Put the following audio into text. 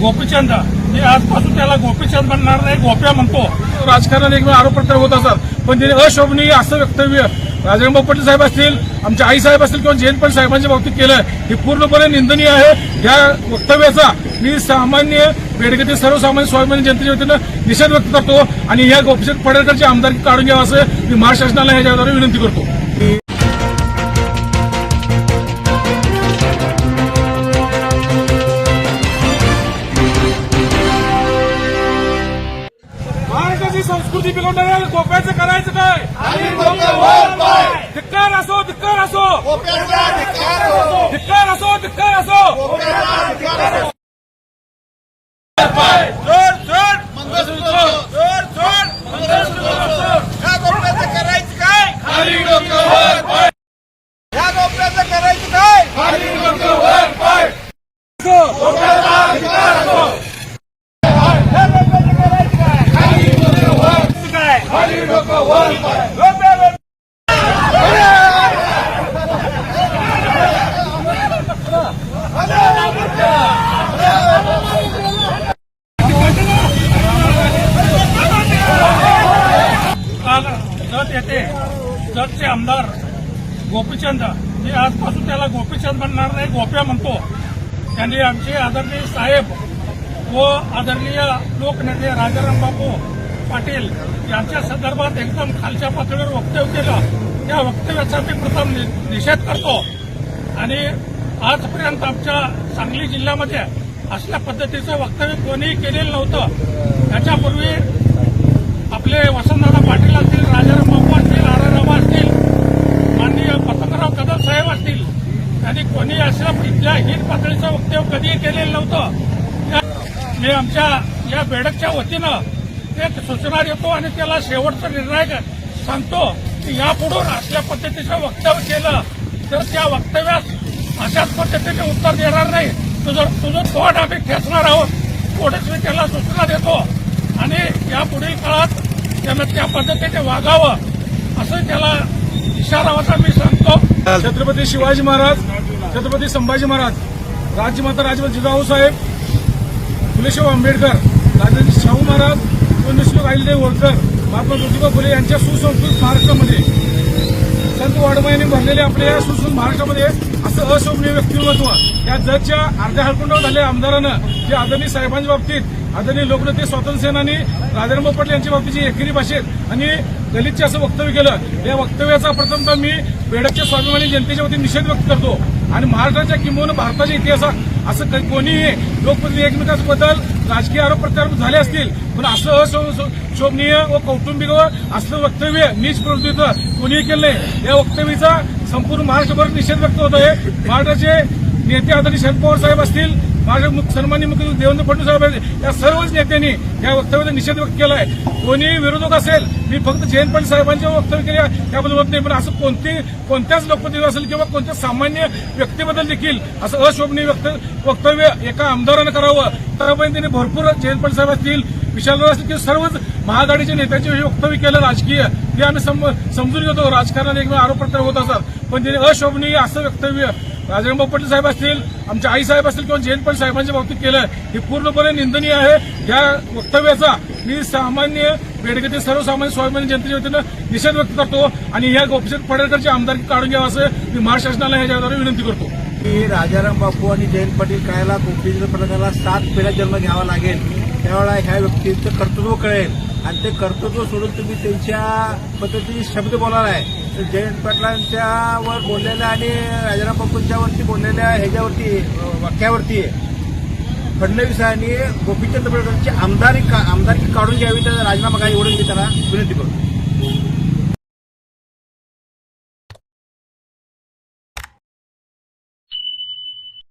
गोपीचंद. हे आजपासून त्याला गोपीचंद म्हणणार नाही गोप्या म्हणतो. राजकारण एक आरोप प्रत्यारोप होत असतात. पण त्यांनी अशोभनीय असं वक्तव्य राजरामभाऊ पाटील साहेब असतील आमच्या आई साहेब असतील किंवा जयंत पाटील साहेबांच्या बाबतीत केलं हे पूर्णपणे निंदनीय आहे. या वक्तव्याचा मी सामान्य बेडगेतील सर्वसामान्य स्वाभिमानी जनतेच्या वतीनं निषेध व्यक्त करतो आणि या गोपीचंद पडळकरची आमदारकी काढून घ्यावं असं मी महाराष्ट्र शासनाला ह्याच्याद्वारे विनंती करतो. महाराष्ट्राची संस्कृती बिघडणाऱ्या गोप्याचं करायचं काय? धिक्कार असो धिक्कार असो. धिक्कार असो. गोपीचंद. हे आजपासून त्याला गोपीचंद म्हणणार नाही गोप्या म्हणतो. त्यांनी आमचे आदरणीय साहेब व आदरणीय लोकनेते राजाराम बापू पाटील यांच्या संदर्भात एकदम खालच्या पातळीवर वक्तव्य केलं. त्या वक्तव्याचा मी प्रथम नि- निषेध करतो. आणि आजपर्यंत आमच्या सांगली जिल्ह्यामध्ये असल्या पद्धतीचं वक्तव्य कोणीही केलेलं नव्हतं. त्याच्यापूर्वी आपले वसंतदादा पाटील असतील राजाराम बापू असतील आर रामा असतील माननीय पतंगराव कदम साहेब असतील त्यांनी कोणी इथल्या हिर पातळीचं वक्तव्य कधीही केलेलं नव्हतं. मी आमच्या या बेडकच्या वतीनं एक सूचना देतो आणि त्याला शेवटचा निर्णय सांगतो की यापुढून असल्या पद्धतीचं वक्तव्य केलं तर त्या वक्तव्यास अशाच पद्धतीने उत्तर देणार नाही. तुझं तुझं तोंड आम्ही खेचणार आहोत. थोडंच मी त्याला सूचना देतो. आणि या पुढील काळात त्यानं त्या पद्धतीने वागावं असं त्याला इशारा होता मी सांगतो. छत्रपती शिवाजी महाराज छत्रपती संभाजी महाराज राज्यमाता राजवत जिजाऊ साहेब फुलेशाहू आंबेडकर राजर्षी शाहू महाराज पुण्यश्लोक आईलदेव होळकर महात्मा ज्योतिबा फुले यांच्या सुसंस्कृत महाराष्ट्रामध्ये. परंतु वाडमयाने भरलेल्या आपल्या या सुसून महाराष्ट्रामध्ये असं अशोभनीय व्यक्तिमत्व या जगच्या अर्ध्या हळकुंडावर झालेल्या आमदारानं जे आदरणीय साहेबांच्या बाबतीत आदरणीय लोकनेते स्वातंत्र्य सेनानी राजाराम पटेल यांच्या बाबतीची एकेरी भाषेत आणि दलितचे असं वक्तव्य केलं या वक्तव्याचा प्रथमतः मी बेडकच्या स्वाभिमानी जनतेच्या वतीने निषेध व्यक्त करतो. आणि महाराष्ट्राच्या किंबहुना भारताच्या इतिहासात असं काही कोणीही लोकप्रतिनिधी एकमेकांबद्दल राजकीय आरोप प्रत्यारोप झाले असतील पण असं अशो- शोभनीय व कौटुंबिक व असलं वक्तव्य नीच प्रवृत्तीचं कोणीही केलं नाही. या वक्तव्याचा संपूर्ण महाराष्ट्रभर निषेध व्यक्त होत आहे महाराष्ट्राचे नेते आदरणीय शरद पवार साहेब असतील माझ्या सन्मान्य मुख्यमंत्री देवेंद्र फडणवीस साहेब या सर्वच नेत्यांनी या वक्तव्याचा निषेध व्यक्त केला आहे कोणी विरोधक असेल मी फक्त जयंत पाटील साहेबांचे वक्तव्य केले त्याबद्दल होत नाही. पण असं कोणती कोणत्याच लोकप्रतिनिधी असेल किंवा कोणत्या सामान्य व्यक्तीबद्दल देखील असं अशोभनीय व्यक्त- वक्तव्य एका आमदारानं करावं. त्यापर्यंत त्यांनी भरपूर जयंत पाटील साहेब असतील विशाल असतील किंवा सर्वच महाआघाडीच्या नेत्यांचे हे वक्तव्य केलं राजकीय. ते आम्ही सम- समजून घेतो. राजकारणात एक आरोप प्रत्यारोप होत असतात. पण त्यांनी अशोभनीय असं वक्तव्य राजेंद्र पाटील साहेब असतील आमच्या आई साहेब असतील किंवा जयंत पाटील साहेबांच्या बाबतीत केलं हे पूर्णपणे निंदनीय आहे. या वक्तव्याचा मी सामान्य बेडगेतील सर्वसामान्य स्वाभिमानी जनतेच्या वतीनं निषेध व्यक्त करतो आणि या गोपीचंद पडळकरची आमदारकी काढून घ्यावं असं मी महाराष्ट्र शासनाला ह्याच्याद्वारे विनंती करतो. की राजाराम बापू आणि जयंत पाटील कायला गोपीचंद पडळकरला सात फेऱ्या जन्म घ्यावा लागेल. त्यावेळेला ह्या व्यक्तीचं कर्तृत्व कळेल. आणि ते कर्तृत्व सोडून तुम्ही त्यांच्या पद्धतीने शब्द बोलायला आहे. तर जयंत पाटलांच्यावर बोललेल्या आणि राजाराम बापूंच्यावरती बोललेल्या ह्याच्यावरती वाक्यावरती. फडणवीसांनी गोपीचंद पडळकरची आमदारी का- आमदारकी काढून घ्यावी तर राजीनामा काय एवढं मी त्याला विनंती करतो.